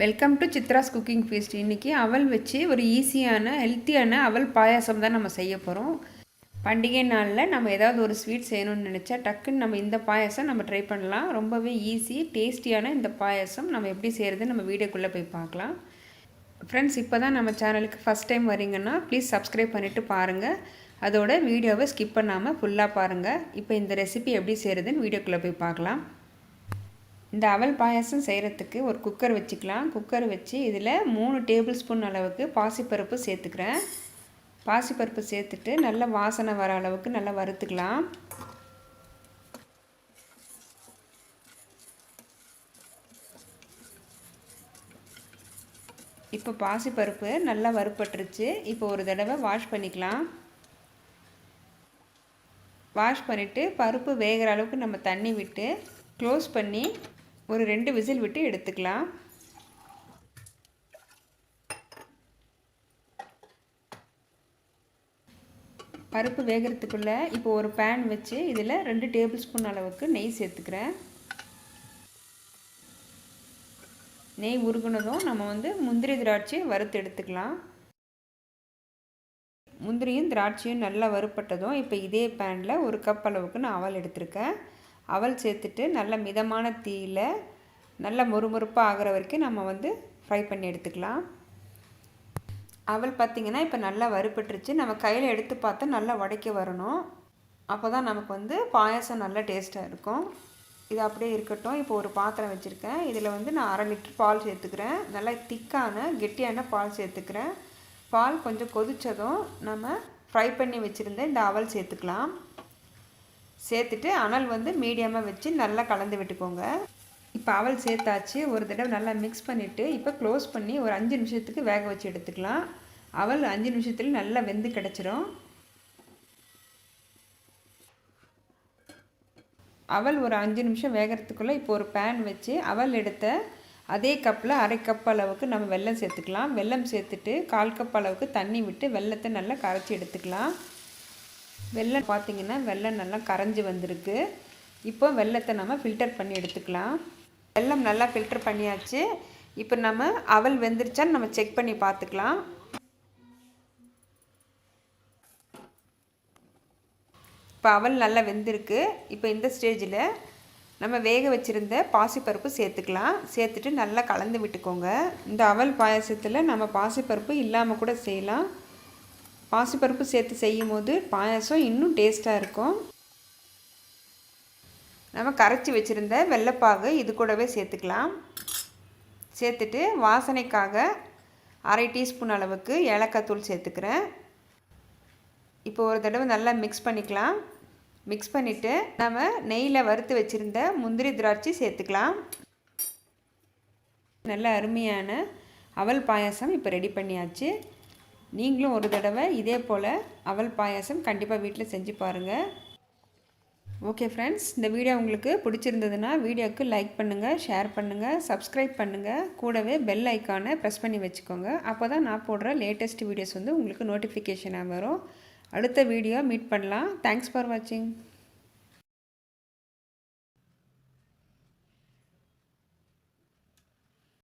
Welcome to Chitra's cooking feast இன்றைக்கி அவல் வச்சு ஒரு ஈஸியான ஹெல்த்தியான அவல் பாயாசம் தான் நம்ம செய்ய போகிறோம் பண்டிகை நாளில் நம்ம ஏதாவது ஒரு ஸ்வீட் செய்யணும்னு நினச்சா டக்குன்னு நம்ம இந்த பாயாசம் நம்ம ட்ரை பண்ணலாம். ரொம்பவே ஈஸி டேஸ்டியான இந்த பாயாசம் நம்ம எப்படி செய்கிறது நம்ம வீடியோக்குள்ளே போய் பார்க்கலாம். ஃப்ரெண்ட்ஸ் இப்போ தான் நம்ம சேனலுக்கு ஃபஸ்ட் டைம் வரீங்கன்னா ப்ளீஸ் சப்ஸ்கிரைப் பண்ணிவிட்டு பாருங்கள் அதோட வீடியோவை ஸ்கிப் பண்ணாமல் ஃபுல்லாக பாருங்கள் இப்போ இந்த ரெசிபி எப்படி செய்கிறதுன்னு வீடியோக்குள்ளே போய் பார்க்கலாம். இந்த அவல் பாயாசம் செய்கிறதுக்கு ஒரு குக்கர் வச்சுக்கலாம். குக்கர் வச்சு இதில் மூணு டேபிள் ஸ்பூன் அளவுக்கு பாசிப்பருப்பு சேர்த்துக்கிறேன். பாசிப்பருப்பு சேர்த்துட்டு நல்ல வாசனை வர அளவுக்கு நல்லா வறுத்துக்கலாம். இப்போ பாசிப்பருப்பு நல்லா வறுப்பட்டுருச்சு இப்போ ஒரு தடவை வாஷ் பண்ணிக்கலாம். வாஷ் பண்ணிவிட்டு பருப்பு வேகிற அளவுக்கு நம்ம தண்ணி விட்டு க்ளோஸ் பண்ணி ஒரு ரெண்டு விசில் விட்டு எடுத்துக்கலாம். பருப்பு வேகிறதுக்குள்ளே இப்போ ஒரு பேன் வச்சு இதில் ரெண்டு டேபிள் ஸ்பூன் அளவுக்கு நெய் சேர்த்துக்கிறேன். நெய் உருகுனதும் நம்ம வந்து முந்திரி திராட்சையை வறுத்து எடுத்துக்கலாம். முந்திரியும் திராட்சையும் நல்லா வறுப்பட்டதும் இப்போ இதே பேனில் ஒரு கப் அளவுக்கு நான் அவல் எடுத்திருக்கேன். அவல் சேர்த்துட்டு நல்ல மிதமான தீயில் நல்ல மொறுமொறுப்பாக ஆகிற வரைக்கும் நம்ம வந்து ஃப்ரை பண்ணி எடுத்துக்கலாம். அவல் பார்த்திங்கன்னா இப்போ நல்லா வறுப்பட்டுருச்சு நம்ம கையில் எடுத்து பார்த்தா நல்லா உடைக்க வரணும். அப்போ தான் நமக்கு வந்து பாயசம் நல்லா டேஸ்ட்டாக இருக்கும். இது அப்படியே இருக்கட்டும். இப்போ ஒரு பாத்திரம் வச்சுருக்கேன். இதில் வந்து நான் அரை லிட்டர் பால் சேர்த்துக்கிறேன். நல்லா திக்கான கெட்டியான பால் சேர்த்துக்கிறேன். பால் கொஞ்சம் கொதித்ததும் நம்ம ஃப்ரை பண்ணி வச்சுருந்த இந்த அவல் சேர்த்துக்கலாம். சேர்த்துட்டு அனல் வந்து மீடியமாக வச்சு நல்லா கலந்து விட்டுக்கோங்க. இப்போ அவல் சேர்த்தாச்சு. ஒரு தடவை நல்லா மிக்ஸ் பண்ணிவிட்டு இப்போ க்ளோஸ் பண்ணி ஒரு அஞ்சு நிமிஷத்துக்கு வேக வச்சு எடுத்துக்கலாம். அவல் அஞ்சு நிமிஷத்தில் நல்லா வெந்து கிடச்சிரும். அவல் ஒரு அஞ்சு நிமிஷம் வேகிறதுக்குள்ளே இப்போ ஒரு பேன் வச்சு அவல் எடுத்த அதே கப்பில் அரை கப் அளவுக்கு நம்ம வெல்லம் சேர்த்துக்கலாம். வெல்லம் சேர்த்துட்டு கால் கப் அளவுக்கு தண்ணி விட்டு வெள்ளத்தை நல்லா கரைச்சி எடுத்துக்கலாம். வெள்ளம் பார்த்திங்கன்னா வெள்ளம் நல்லா கரைஞ்சி வந்திருக்கு. இப்போ வெள்ளத்தை நம்ம ஃபில்டர் பண்ணி எடுத்துக்கலாம். வெள்ளம் நல்லா ஃபில்டர் பண்ணியாச்சு. இப்போ நம்ம அவல் வெந்துருச்சான்னு நம்ம செக் பண்ணி பார்த்துக்கலாம். இப்போ அவல் நல்லா வெந்திருக்கு. இப்போ இந்த ஸ்டேஜில் நம்ம வேக வச்சுருந்த பாசிப்பருப்பு சேர்த்துக்கலாம். சேர்த்துட்டு நல்லா கலந்து விட்டுக்கோங்க. இந்த அவல் பாயசத்தில் நம்ம பாசிப்பருப்பு இல்லாமல் கூட செய்யலாம். பாசிப்பருப்பு சேர்த்து செய்யும் போது பாயாசம் இன்னும் டேஸ்ட்டாக இருக்கும். நம்ம கரைச்சி வச்சுருந்த வெள்ளைப்பாகு இது கூடவே சேர்த்துக்கலாம். சேர்த்துட்டு வாசனைக்காக அரை டீஸ்பூன் அளவுக்கு ஏலக்காய் தூள் சேர்த்துக்கிறேன். இப்போ ஒரு தடவை நல்லா மிக்ஸ் பண்ணிக்கலாம். மிக்ஸ் பண்ணிவிட்டு நம்ம நெய்யில் வறுத்து வச்சுருந்த முந்திரி திராட்சை சேர்த்துக்கலாம். நல்ல அருமையான அவல் பாயாசம் இப்போ ரெடி பண்ணியாச்சு. நீங்களும் ஒரு தடவை இதே போல் அவல் பாயாசம் கண்டிப்பாக வீட்டில் செஞ்சு பாருங்கள் ஓகே ஃப்ரெண்ட்ஸ் இந்த வீடியோ உங்களுக்கு பிடிச்சிருந்ததுன்னா வீடியோவுக்கு லைக் பண்ணுங்கள் ஷேர் பண்ணுங்கள் சப்ஸ்கிரைப் பண்ணுங்கள் கூடவே பெல் ஐக்கானை ப்ரெஸ் பண்ணி வச்சுக்கோங்க. அப்போ தான் நான் போடுற லேட்டஸ்ட் வீடியோஸ் வந்து உங்களுக்கு நோட்டிஃபிகேஷனாக வரும். அடுத்த வீடியோ மீட் பண்ணலாம். தேங்க்ஸ் ஃபார் வாட்சிங்